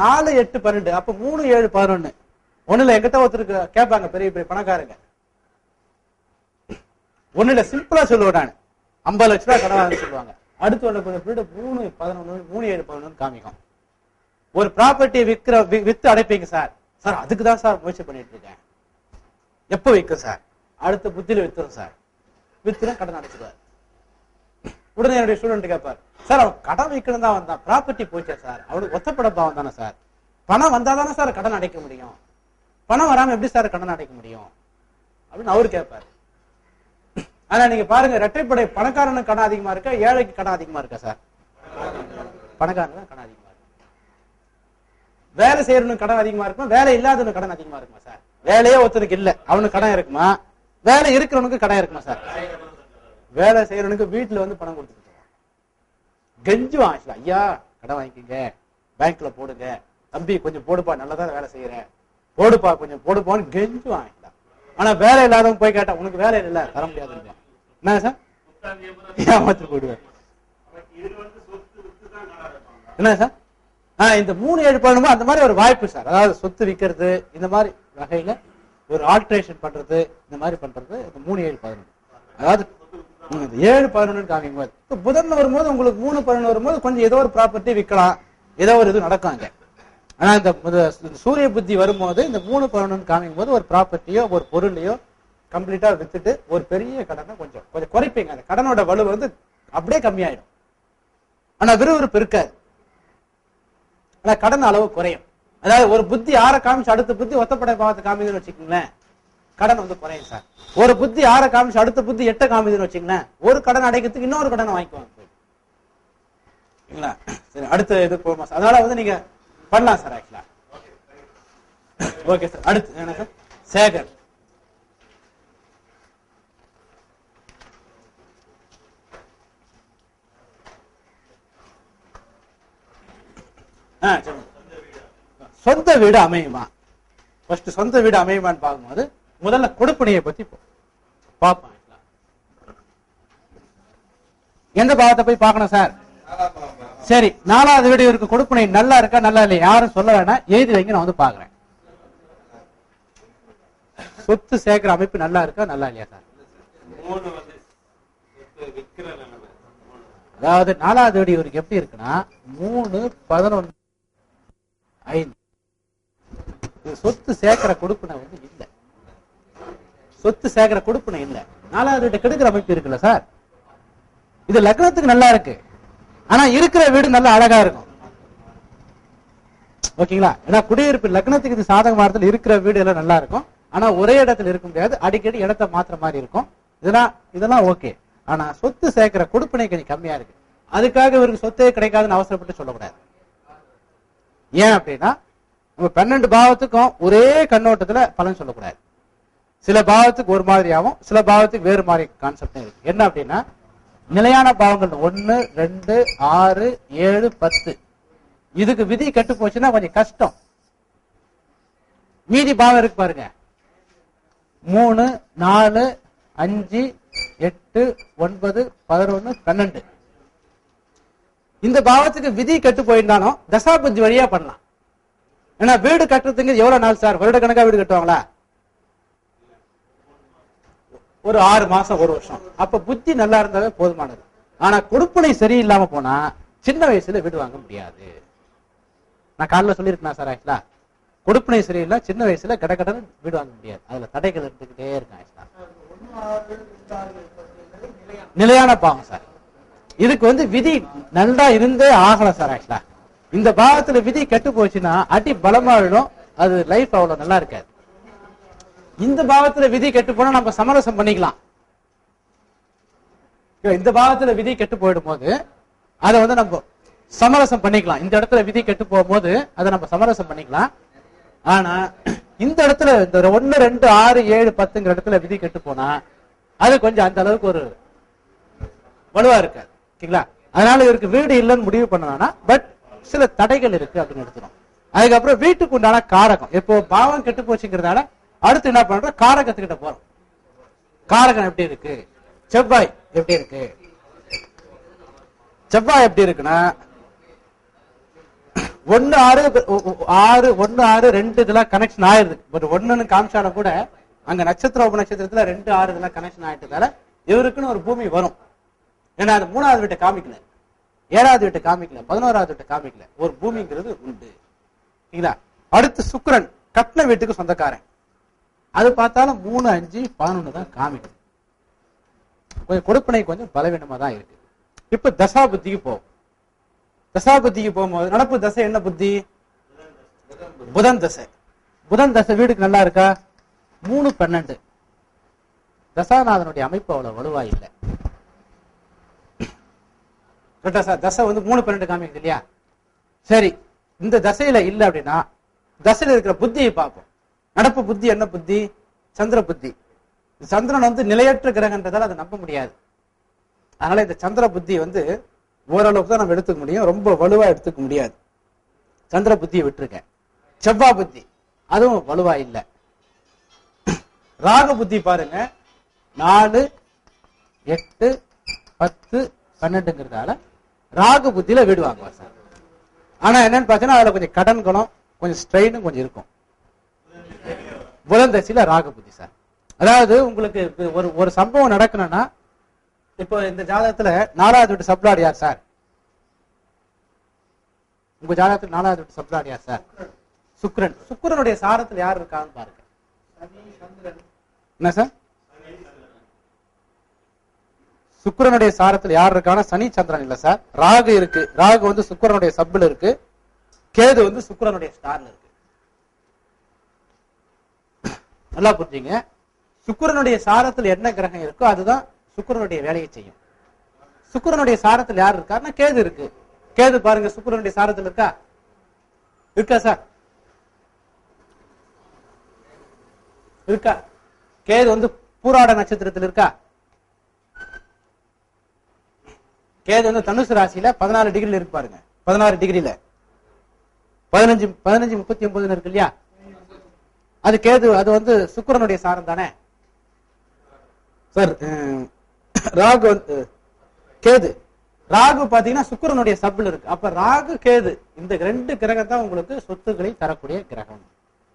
நாலு எட்டு பன்னெண்டு. அப்ப மூணு ஏழு பதினொன்னு. ஒண்ணுல எங்கிட்ட ஒருத்தருக்கு கேட்பாங்க பெரிய பெரிய பணக்காரங்க. ஒண்ணுல சிம்பிளா சொல்லுவேன் நான். ஐம்பது லட்ச ரூபாய் கடன் வாங்க சொல்லுவாங்க. அடுத்து ஒண்ணு கொஞ்சம் மூணு பதினொன்னு மூணு ஏழு பதினொன்னு காமிக்கும். ஒரு ப்ராப்பர்ட்டி விற்கிற வித்து அடைப்பீங்க சார் சார் அதுக்கு தான் சார் முயற்சி பண்ணிட்டு இருக்கேன். எப்போ விற்கும் சார் அடுத்த புத்தியில வித்துரும் சார் வித்துனா கடன் அடைச்சிடுவார் உடனே என்னுடைய ஸ்டூடெண்ட் கேட்பார் சார் அவன் கடன் வைக்கணும் தான். வந்தான் ப்ராப்பர்ட்டி போச்சா சார். அவனுக்கு ஒத்தப்பட பாவம் தானே சார். பணம் வந்தா தானே சார் கடன் அடைக்க முடியும். பணம் வராம எப்படி சார் கடன் அடைக்க முடியும்? அப்படின்னு அவரு கேட்பார் ஆனா நீங்க பாருங்க இரட்டைப்படை பணக்காரனுக்கு கடன் அதிகமா இருக்கா ஏழைக்கு கடன் அதிகமா இருக்கா சார்? பணக்காரனுக்கு தான் கடன் அதிகமா இருக்கு. வேலை செய்யறவனுக்கு கடன் அதிகமா இருக்குமா? வேலை இல்லாதவனுக்கு கடன் அதிகமா இருக்குமா சார்? வேலையே ஒருத்தனுக்கு இல்ல அவனுக்கு கடன் இருக்குமா? வேலை இருக்கிறவனுக்கு கடன் இருக்குமா சார்? வேலை செய்யறவனுக்கு வீட்டுல வந்து பணம் கொடுத்துட்டு கெஞ்சுவான் actually. ஐயா கடன் வாங்கிக்கங்க. பேங்க்ல போடுங்க. தம்பி கொஞ்சம் போடுப்பா நல்லதான் வேலை செய்யறேன். போடுப்பா கொஞ்சம் போடுப்பான்னு கெஞ்சுவான் actually. ஆனா வேலை இல்லாதவங்க போய் கேட்டா உனக்கு வேலை இல்ல தர முடியாது என்ன சார்? ஏமாத்து போடுவேன் என்ன சார்? ஆஹ் இந்த மூணு ஏழு பண்ணணுமோ அந்த மாதிரி ஒரு வாய்ப்பு சார். அதாவது சொத்து விற்கிறது இந்த மாதிரி வகையில ஒரு ஆல்ட்ரேஷன் பண்றது இந்த மாதிரி பண்றது இந்த மூணு ஏழு பதினொன்று. அதாவது ஏழு பதினொன்று காமிக்கும் போது புதன் வரும்போது உங்களுக்கு மூணு பதினொன்று வரும்போது கொஞ்சம் ஏதோ ஒரு ப்ராப்பர்ட்டி விற்கலாம் ஏதோ ஒரு இது நடக்கும் அங்க. ஆனா இந்த இந்த சூரிய புத்தி வரும்போது இந்த மூணு பதினொன்று காமிக்கும் போது ஒரு ப்ராப்பர்ட்டியோ ஒரு பொருளையோ கம்ப்ளீட்டா வித்துட்டு ஒரு பெரிய கடனை கொஞ்சம் கொஞ்சம் குறைப்பீங்க. அந்த கடனோட வலு வந்து அப்படியே கம்மியாயிடும். ஆனா விறுவிறுப்பு இருக்காது ஆனா கடன் அளவு குறையும். அதாவது ஒரு புத்தி ஆற காமிச்சு அடுத்த புத்தி ஒத்தப்படை பாவத்தை காமிதுன்னு வச்சுக்கோங்களேன். கடன் வந்து குறையும் சார். ஒரு புத்தி ஆறை காமிச்சு அடுத்த புத்தி எட்ட காமிதுன்னு வச்சுங்களேன் ஒரு கடன் அடைக்கிறதுக்கு இன்னொரு கடனை வாங்கிக்குவாங்க. சரிங்களா சரி அடுத்த இது போமா சார். அதனால வந்து நீங்க பண்ணலாம் சார் ஆக்சுவலா ஓகே சார். அடுத்து என்ன சார்? சேகர். சொந்த வீடு அமையுமா? ஃபர்ஸ்ட் சொந்த வீடு அமையுமான்னு பார்க்கும்போது முதல்ல கொடுப்பனையை பத்தி பார்ப்போம். எந்த பாவத்தை போய் பார்க்கணும் சார்? சரி நாலாவது வீடியோ இருக்கு. கொடுப்பனை நல்லா இருக்கா நல்லா இல்லையா? யாரும் சொல்ல வேணாம் எழுதி வைங்க நான் வந்து பாக்குறேன் சொத்து சேர்க்கிற அமைப்பு நல்லா இருக்கா நல்லா இல்லையா சார்? அதாவது நாலாவது வீடியோ இருக்கு எப்படி இருக்குன்னா மூணு பதினொன்னு ஐந்து. சொத்து சேர்க்கிற கொடுப்பினை வந்து இல்லை. சொத்து சேர்க்கிற கொடுப்பனை இல்ல. நாலாவது வீட்டை கெடுக்கிற அமைப்பு இருக்குல்ல சார்? இது லக்னத்துக்கு நல்லா இருக்கு. ஆனா இருக்கிற வீடு நல்லா அழகா இருக்கும். ஓகேங்களா? ஏன்னா குடியிருப்பு லக்னத்துக்கு இது சாதகமான இடத்துல இருக்கிற வீடு எல்லாம் நல்லா இருக்கும். ஆனா ஒரே இடத்துல இருக்க முடியாது. அடிக்கடி இடத்த மாத்துற மாதிரி இருக்கும். இதெல்லாம் இதெல்லாம் ஓகே. ஆனா சொத்து சேர்க்கிற கொடுப்பினை கொஞ்சம் கம்மியா இருக்கு. அதுக்காக இவருக்கு சொத்தே கிடைக்காதுன்னு அவசரப்பட்டு சொல்லக்கூடாது. ஏன் அப்படின்னா நம்ம பன்னெண்டு பாவத்துக்கும் ஒரே கண்ணோட்டத்துல பலன் சொல்லக்கூடாது. சில பாவத்துக்கு ஒரு மாதிரியாகவும் சில பாவத்துக்கு வேறு மாதிரி கான்செப்டும் இருக்கு. என்ன அப்படின்னா நிலையான பாவங்கள் ஒன்னு ரெண்டு ஆறு ஏழு பத்து. இதுக்கு விதி கெட்டு போச்சுன்னா கொஞ்சம் கஷ்டம். மீதி பாவம் இருக்கு பாருங்க. மூணு நாலு அஞ்சு எட்டு ஒன்பது பதினொன்னு பன்னெண்டு. இந்த பாவத்துக்கு விதி கெட்டு போயிருந்தாலும் தசாபுத்தி வழியா பண்ணலாம். ஏன்னா வீடு கட்டுறதுக்கு எவ்வளவு நாள் சார்? வருட கணக்கா வீடு கட்டுவாங்களா? ஒரு ஆறு மாசம் ஒரு வருஷம். அப்ப புத்தி நல்லா இருந்தாவே போதுமானது. ஆனா கொடுப்பனை சரியில்லாம போனா சின்ன வயசுல வீடு வாங்க முடியாது. நான் காலைல சொல்லியிருக்கேன் சார் ஆக்சுவலா கொடுப்பனை சரியில்லை சின்ன வயசுல கட கடன்னு வீடு வாங்க முடியாது. அதுல தடைகள் இருந்துகிட்டே இருக்கேன் ஆக்சுவலா நிலையான பாவம் சார். இதுக்கு வந்து விதி நல்லா இருந்தே ஆகல சார் ஆக்சுவலா இந்த பாவத்துல விதி கெட்டு போச்சுன்னா அடி பலமா விழும் அது லைஃப் அவ்வளவு நல்லா இருக்காது. இந்த பாவத்துல விதி கெட்டு போனா நம்ம சமரசம் பண்ணிக்கலாம். இந்த பாவத்துல விதி கெட்டு போயிடும் போது அதை வந்து நம்ம சமரசம் பண்ணிக்கலாம். இந்த இடத்துல விதி கெட்டு போகும்போது அதை நம்ம சமரசம் பண்ணிக்கலாம். ஆனா இந்த இடத்துல இந்த ஒன்னு ரெண்டு ஆறு ஏழு பத்துங்கிற இடத்துல விதி கெட்டு போனா அது கொஞ்சம் அந்த அளவுக்கு ஒரு வலுவா இருக்காது. ஓகேங்களா? அதனால இவருக்கு வீடு இல்லைன்னு முடிவு பண்ண பட் சில தடைகள் இருக்கு அப்படின்னு எடுத்துரும் அதுக்கப்புறம் வீட்டுக்கு உண்டான காரகம். இப்போ பாவம் கெட்டு போச்சுங்கிறதால அடுத்து என்ன பண்றோம் காரகத்துக்கிட்ட போறோம். காரகம் எப்படி இருக்கு? செவ்வாய் எப்படி இருக்கு? செவ்வாய் எப்படி இருக்குன்னா ஒன்னு ஆறு ஆறு ஒன்னு ஆறு ரெண்டு இதெல்லாம் கனெக்ஷன் ஆயிருது. பட் ஒண்ணுன்னு காமிச்சால கூட அங்க நட்சத்திர உப நட்சத்திரத்துல ரெண்டு ஆறு இதெல்லாம் கனெக்ஷன் ஆயிட்டதால இவருக்குன்னு ஒரு பூமி வரும். ஏன்னா அது மூணாவது வீட்டை காமிக்கல. ஏழாவது வீட்டை காமிக்கல. பதினோராவது வீட்டை காமிக்கல. ஒரு பூமிங்கிறது உண்டு. சரிங்களா? அடுத்து சுக்கிரன். கட்டின வீட்டுக்கு சொந்தக்காரன். அது பார்த்தாலும் மூணு அஞ்சு பதினொன்னு தான் காமிக்கும் கொஞ்சம் கொடுப்பனை கொஞ்சம் பலவீனமா தான் இருக்கு. இப்போ தசா புத்திக்கு போகும் தசா புத்திக்கு போகும்போது நடப்பு தசை என்ன புத்தி? புதன் தசை. புதன் தசை வீடுக்கு நல்லா இருக்கா? மூணு பன்னெண்டு. தசாநாதனுடைய அமைப்பு அவ்வளவு வலுவா இல்லை. கரெக்டா சார் தசை வந்து மூணு பன்னெண்டு காமிக்குது இல்லையா? சரி இந்த தசையில இல்ல அப்படின்னா தசையில இருக்கிற புத்தியை பார்ப்போம். நடப்பு புத்தி என்ன புத்தி? சந்திர புத்தி. சந்திரன் வந்து நிலையற்ற கிரகன்றதால அதை நம்ப முடியாது. அதனால இந்த சந்திர புத்தி வந்து ஓரளவுக்கு தான் நம்ம எடுத்துக்க முடியும். ரொம்ப வலுவா எடுத்துக்க முடியாது. சந்திர புத்தியை விட்டுருக்கேன் செவ்வாய் புத்தி. அதுவும் வலுவா இல்லை. ராக புத்தி பாருங்க. நாலு எட்டு பத்து பன்னெண்டுங்கிறதால ராகு புத்தியில வீடு வாங்குவார் சார். ஆனா என்னன்னு பார்த்தீங்கன்னா அதுல கொஞ்சம் கடன் குணம் கொஞ்சம் ஸ்ட்ரெயினும் கொஞ்சம் இருக்கும். புலந்தசில ராக புத்தி சார். அதாவது உங்களுக்கு ஒரு ஒரு சம்பவம் நடக்கணும்னா இப்போ இந்த ஜாதகத்துல நாலாவது வீட்டு சப்ளாட் யார் சார்? உங்க ஜாதகத்துல நாலாவது வீட்டு சப்ளாட் யார் சார்? சுக்ரன் சுக்ரனுடைய சாரத்துல யார் இருக்கான்னு பாருங்க. என்ன சார்? சுக்கரனுடைய சாரத்தில் யார் இருக்கானா சனி சந்திரன் இல்ல சார். ராகு இருக்கு. ராகு வந்து சுக்கரனுடைய சப்பில் இருக்கு. கேது வந்து சுக்கரனுடைய ஸ்டார்ல இருக்கு. நல்லா புரிஞ்சுங்க. சுக்கரனுடைய சாரத்தில் என்ன கிரகம் இருக்கோ அதுதான் சுக்கரனுடைய வேலையை செய்யும். சுக்கரனுடைய சாரத்தில் யார் இருக்காருன்னா கேது இருக்கு. கேது பாருங்க சுக்கரனுடைய சாரத்தில் இருக்கா? இருக்கா சார்? இருக்கா? கேது வந்து பூராட நட்சத்திரத்தில் இருக்கா? கேது வந்து தனுசு ராசியில பதினாலு டிகிரில இருக்கு பாருங்க. பதினாறு டிகிரில பதினஞ்சு பதினஞ்சு முப்பத்தி ஒன்பதுன்னு இருக்கு இல்லையா? அது கேது அது வந்து சுக்கரனுடைய சாரம் தானே? சார் ராகு வந்து கேது. ராகு பாத்தீங்கன்னா சுக்கரனுடைய சப்ல இருக்கு. அப்ப ராகு கேது இந்த ரெண்டு கிரகம் தான் உங்களுக்கு சொத்துக்களை தரக்கூடிய கிரகம்.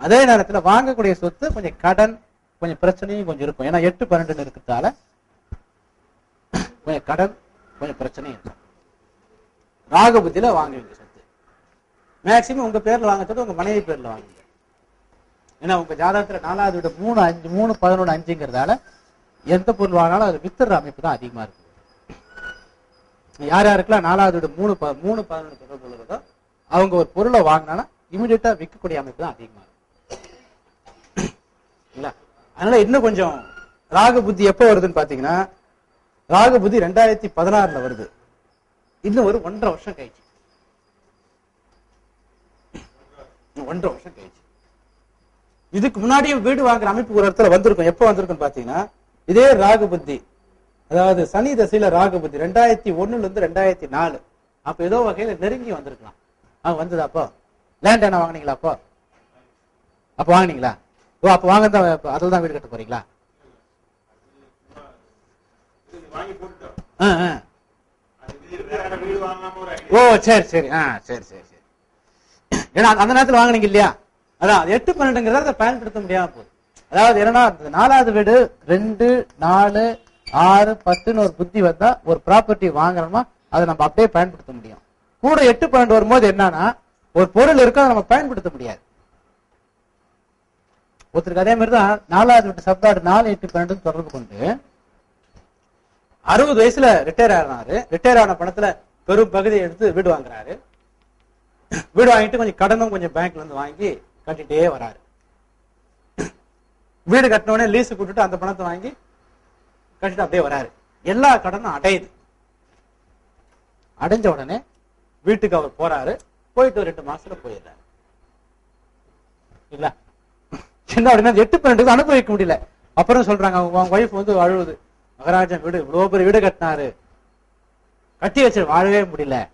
அதே நேரத்துல வாங்கக்கூடிய சொத்து கொஞ்சம் கடன் கொஞ்சம் பிரச்சனையும் கொஞ்சம் இருக்கும். ஏன்னா எட்டு பன்னெண்டுன்னு இருக்கிறதால கொஞ்சம் கடன் கொஞ்சம் பிரச்சனையும் இருக்கும். ராகு புத்தியில வாங்குவீங்க சொத்து. மேக்சிமம் உங்க பேர்ல வாங்க சொத்து உங்க மனைவி பேர்ல வாங்குவீங்க ஏன்னா உங்க ஜாதகத்துல நாலாவது விட மூணு அஞ்சு மூணு பதினொன்று அஞ்சுங்கிறதால எந்த பொருள் வாங்கினாலும் அது வித்துற அமைப்பு தான் அதிகமா இருக்கு. யார் யாருக்கெல்லாம் நாலாவது விட மூணு ப- மூணு பதினொன்று தொடர்பு உள்ளதோ அவங்க ஒரு பொருளை வாங்கினாலும் இமிடியட்டா விற்கக்கூடிய அமைப்பு தான் அதிகமா இருக்கு. இல்ல? அதனால இன்னும் கொஞ்சம் ராகு புத்தி எப்போ வருதுன்னு பாத்தீங்கன்னா ராகு புத்தி ரெண்டாயிரத்தி பதினாறுல வருது. இன்னும் ஒரு ஒன்றரை வருஷம் கழிச்சு. ஒன்றரை வருஷம் கழிச்சு. இதுக்கு முன்னாடியே வீடு வாங்குற அமைப்பு ஒரு இடத்துல வந்திருக்கும். எப்போ வந்திருக்கும் பாத்தீங்கன்னா இதே ராகு புத்தி அதாவது சனி தசையில ராகு புத்தி ரெண்டாயிரத்தி ஒண்ணுல இருந்து ரெண்டாயிரத்தி நாலு. அப்ப ஏதோ வகையில நெருங்கி வந்திருக்கலாம். ஆ வந்தது அப்போ? லேண்ட் என்ன வாங்குனீங்களா அப்போ? அப்ப வாங்கினீங்களா? ஓ அப்ப வாங்க தான் அதில் தான் வீடு கட்ட போறீங்களா? ஆ, ஆ. ஓ சரி சரி. ஆ சரி சரி சரி. ஏன்னா அந்த- நேரத்தில் வாங்கினீங்க இல்லையா? அதான் எட்டு பன்னெண்டுங்கிறத அதை பயன்படுத்த முடியாம போகுது. அதாவது என்னன்னா நாலாவது வீடு ரெண்டு நாலு ஆறு பத்துன்னு ஒரு புத்தி வந்தா ஒரு ப்ராப்பர்ட்டி வாங்குறோமா அதை நம்ம அப்படியே பயன்படுத்த முடியும். கூட எட்டு பன்னெண்டு வரும்போது என்னன்னா ஒரு பொருள் இருக்கும் அதை நம்ம பயன்படுத்த முடியாது. ஒருத்தருக்கு அதே மாதிரி தான் நாலாவது வீட்டு சப்தாடு நாலு எட்டு பன்னெண்டு தொடர்பு கொண்டு அறுபது வயசுல ரிட்டையர் ஆனாரு. ரிட்டையர் ஆன பணத்துல பெரும் பகுதியை எடுத்து வீடு வாங்குறாரு. வீடு வாங்கிட்டு கொஞ்சம் கடனும் கொஞ்சம் பேங்க்ல இருந்து வாங்கி கட்டிட்டே வராரு. வீடு கட்டின உடனே லீஸு கொடுத்துட்டு அந்த பணத்தை வாங்கி கட்டிட்டு அப்படியே வராரு. எல்லா கடனும் அடையுது. அடைஞ்ச உடனே வீட்டுக்கு அவர் போறாரு. போயிட்டு ஒரு ரெண்டு மாசத்துல போயிடுறாரு. இல்ல. சின்ன அப்படின்னா எட்டு பன்னெண்டு அனுபவிக்க முடியல. அப்புறம் சொல்றாங்க அவங்க அவங்க ஒய்ஃப் வந்து அழுவுது. மகராஜன் வீடு இவ்வளவு பெரிய வீடு கட்டினாரு. கட்டி வச்சு வாழவே முடியல.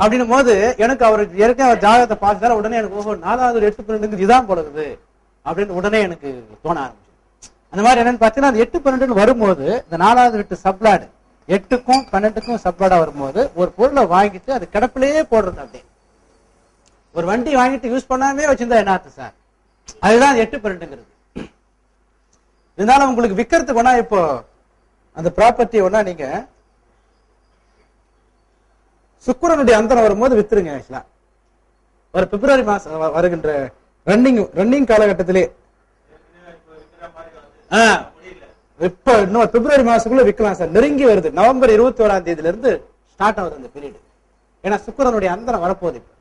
அப்படின்னும் போது எனக்கு அவருக்கு ஏற்கனவே அவர் ஜாதகத்தை பார்த்ததால உடனே எனக்கு ஓஹோ நாலாவது எட்டு பன்னெண்டு இதுதான் போடுறது அப்படின்னு உடனே எனக்கு தோண ஆரம்பிச்சு அந்த மாதிரி என்னன்னு பார்த்தீங்கன்னா அந்த எட்டு பன்னெண்டுன்னு வரும்போது இந்த நாலாவது எட்டு சப்ளாடு எட்டுக்கும் பன்னெண்டுக்கும் சப்ளாடா வரும்போது ஒரு பொருளை வாங்கிட்டு அது கிடப்பிலேயே போடுறது அப்படியே. ஒரு வண்டி வாங்கிட்டு யூஸ் பண்ணாமே வச்சிருந்தா என்ன சார்? அதுதான் எட்டு பன்னெண்டுங்கிறது. இருந்தாலும் உங்களுக்கு விற்கிறதுக்கு ஒண்ணா இப்போ அந்த ப்ராப்பர்ட்டி ஒண்ணா நீங்க சுக்கிரனுடைய அந்தரம் வரும்போது வித்துருங்க ஆக்சுவலா ஒரு பிப்ரவரி மாசம் வருகின்ற ரன்னிங் ரன்னிங் காலகட்டத்திலே. இப்ப இன்னும் பிப்ரவரி மாசத்துக்குள்ள விற்கலாம் சார். நெருங்கி வருது. நவம்பர் இருபத்தி ஓராம் தேதியில இருந்து ஸ்டார்ட் ஆகுது அந்த பீரியட் ஏன்னா சுக்கிரனுடைய அந்தரம் வரப்போகுது இப்போ.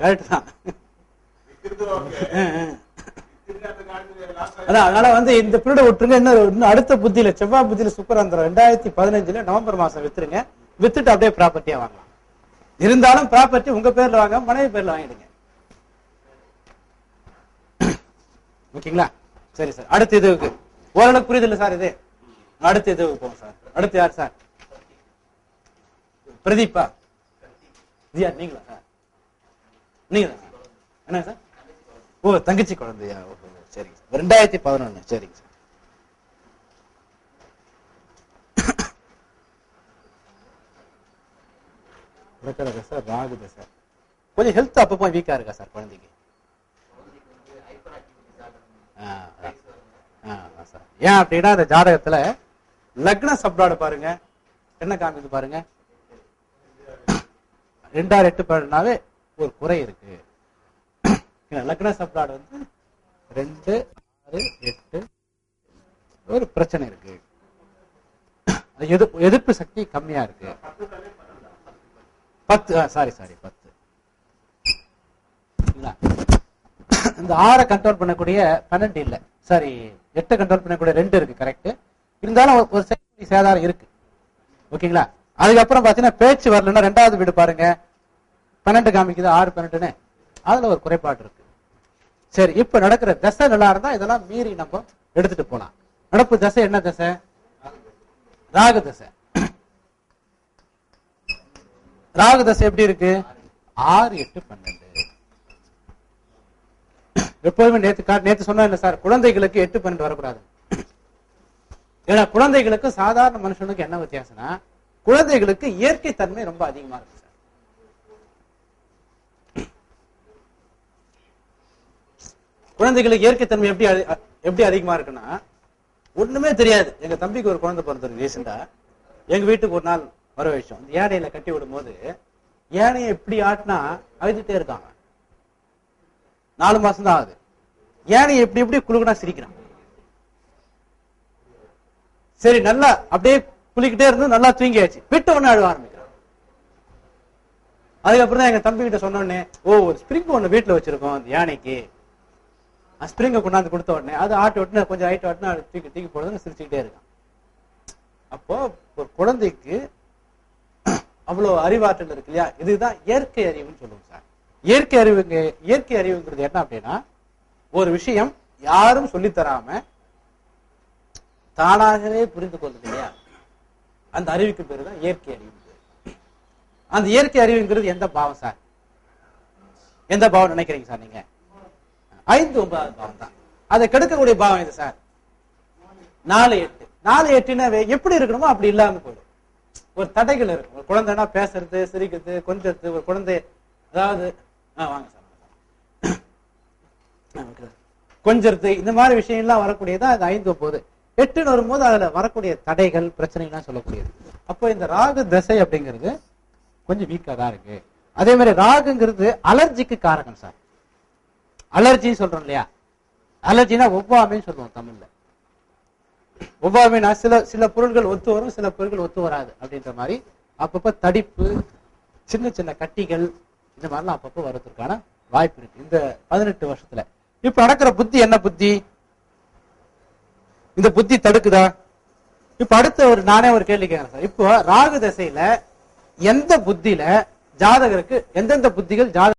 சார், அது அதான் அதனால வந்து இந்த பீரியட விட்டுருங்க. இன்னும் இன்னும் அடுத்த புத்தியில செவ்வாய் புத்தியில சுக்கராந்திரம் ரெண்டாயிரத்தி பதினஞ்சுல நவம்பர் மாசம் வித்துருங்க. வித்துட்டு அப்படியே ப்ராப்பர்ட்டியா வாங்கலாம். இருந்தாலும் ப்ராப்பர்ட்டி உங்க பேர்ல வாங்க மனைவி பேர்ல வாங்கிடுங்க. ஓகேங்களா? சரி சார். அடுத்த இதுவுக்கு. ஓரளவுக்கு புரியுது இல்ல சார் இது? அடுத்த இதுவுக்கு போவோம் சார். அடுத்து யார் சார்? பிரதீப்பா? இது யார் நீங்களா சார்? நீங்களா என்ன சார்? ஓ தங்கச்சி குழந்தையா? ஓகே சரிங்க சார். ரெண்டாயிரத்தி பதினொன்னு. சரிங்க சார். சார்? ராகுது சார். கொஞ்சம் ஹெல்த் அப்பப்போ வீக்கா இருக்கா சார் குழந்தைக்கு? சார். ஏன் அப்படின்னா அந்த ஜாதகத்தில் லக்ன சப்டாடு பாருங்க. என்ன காமிக்குது பாருங்க? ரெண்டாயிரம் எட்டு பன்னெண்டுனாவே ஒரு குறை இருக்கு. லக்ன சப்டாடு வந்து ரெண்டு ஆறு எட்டு. ஒரு பிரச்சனை இருக்கு. எதிர்ப்பு எதிர்ப்பு சக்தி கம்மியா இருக்கு. பத்து சாரி சாரி பத்து. இந்த ஆறை கண்ட்ரோல் பண்ணக்கூடிய பன்னெண்டு இல்ல. சாரி எட்டை கண்ட்ரோல் பண்ணக்கூடிய ரெண்டு இருக்கு கரெக்ட் இருந்தாலும் ஒரு- ஒரு சக்தி சேதாரம் இருக்கு. ஓகேங்களா? அதுக்கப்புறம் பாத்தீங்கன்னா பேச்சு வரலன்னா ரெண்டாவது வீடு பாருங்க. பன்னெண்டு காமிக்குது ஆறு பன்னெண்டுன்னு. அதுல ஒரு குறைபாடு இருக்கு. சரி இப்ப நடக்கிற தசை நல்லா இருந்தா இதெல்லாம் மீறி நம்ம எடுத்துட்டு போலாம். நடப்பு தசை என்ன தசை? ராகு தசை. ராகு தசை எப்படி இருக்கு? ஆறு எட்டு பன்னெண்டு. எப்போதுமே நேத்து நேற்று நேத்து சொன்ன இல்ல சார் குழந்தைகளுக்கு எட்டு பன்னெண்டு வரக்கூடாது. ஏன்னா குழந்தைகளுக்கு சாதாரண மனுஷனுக்கு என்ன வித்தியாசம்னா குழந்தைகளுக்கு இயற்கை தன்மை ரொம்ப அதிகமா இருக்கு சார் குழந்தைகளுக்கு இயற்கை தன்மை எப்படி எப்படி அதிகமா இருக்குன்னா ஒண்ணுமே தெரியாது. எங்க தம்பிக்கு ஒரு குழந்தை பிறந்தது ரீசெண்டா எங்க வீட்டுக்கு ஒரு நாள் வர விஷயம் அந்த யானையில கட்டி விடும் போது யானையை எப்படி ஆட்டினா அழுதுட்டே இருக்காங்க. நாலு மாசம் தான் ஆகுது. யானையை எப்படி எப்படி குழுகுனா சிரிக்கிறான். சரி நல்லா அப்படியே குளிக்கிட்டே இருந்து நல்லா தூங்கியாச்சு. விட்டு ஒண்ணு அழுவ ஆரம்பிக்கிறான். அதுக்கப்புறம் தான் எங்க தம்பி கிட்ட சொன்ன உடனே ஓ ஒரு ஸ்பிரிங் ஒண்ணு வீட்டுல வச்சிருக்கோம் அந்த யானைக்கு. ஸ்ப்ரிங்கை கொண்டாந்து கொடுத்த உடனே அது ஆட்டு விட்டு கொஞ்சம் ஹைட் விட்டுனா அது தூக்கி தூக்கி போடுறது சிரிச்சுக்கிட்டே இருக்கான். அப்போ ஒரு குழந்தைக்கு அவ்வளோ அறிவாற்றல் இருக்கு இல்லையா? இதுதான் இயற்கை அறிவுன்னு சொல்லுவோம் சார். இயற்கை அறிவுங்க இயற்கை அறிவுங்கிறது என்ன அப்படின்னா ஒரு விஷயம் யாரும் சொல்லித்தராம தானாகவே புரிந்து கொள்ளுது இல்லையா? அந்த அறிவுக்கு பேர் தான் இயற்கை அறிவு அந்த இயற்கை அறிவுங்கிறது எந்த பாவம் சார்? எந்த பாவம் நினைக்கிறீங்க சார் நீங்க? ஐந்து ஒன்பதாவது பாவம் தான். அதை கெடுக்கக்கூடிய பாவம் இது சார். நாலு எட்டு. நாலு எட்டுனாவே எப்படி இருக்கணுமோ அப்படி இல்லாம போயிடும். ஒரு தடைகள் இருக்கும். ஒரு குழந்தைனா பேசுறது சிரிக்கிறது கொஞ்சத்து ஒரு குழந்தை அதாவது வாங்க சார் ஆ, கொஞ்சறது இந்த மாதிரி விஷயம்லாம் வரக்கூடியதா அது ஐந்து ஒன்பது. எட்டுன்னு வரும்போது அதுல வரக்கூடிய தடைகள் பிரச்சனைகள்லாம் சொல்லக்கூடியது. அப்போ இந்த ராகு தசை அப்படிங்கிறது கொஞ்சம் வீக்கா தான் இருக்கு. அதே மாதிரி ராகுங்கிறது அலர்ஜிக்கு காரகம் சார். அலர்ஜின்னு சொல்றோம் இல்லையா? அலர்ஜினா ஒவ்வாமைன்னு சொல்லுவோம் தமிழ்ல. ஒவ்வாமைனா சில சில பொருட்கள் ஒத்து வரும் சில பொருட்கள் ஒத்து வராது அப்படின்ற மாதிரி அப்பப்ப தடிப்பு சின்ன சின்ன கட்டிகள் இந்த மாதிரிலாம் அப்பப்போ வர்றதுக்கான வாய்ப்பு இருக்கு. இந்த பதினெட்டு வருஷத்துல. இப்ப நடக்கிற புத்தி என்ன புத்தி? இந்த புத்தி தடுக்குதா? இப்ப அடுத்த ஒரு நானே ஒரு கேள்வி கேட்கிறேன் சார். இப்போ ராகு தசையில எந்த புத்தியில ஜாதகருக்கு எந்தெந்த புத்திகள் ஜாதக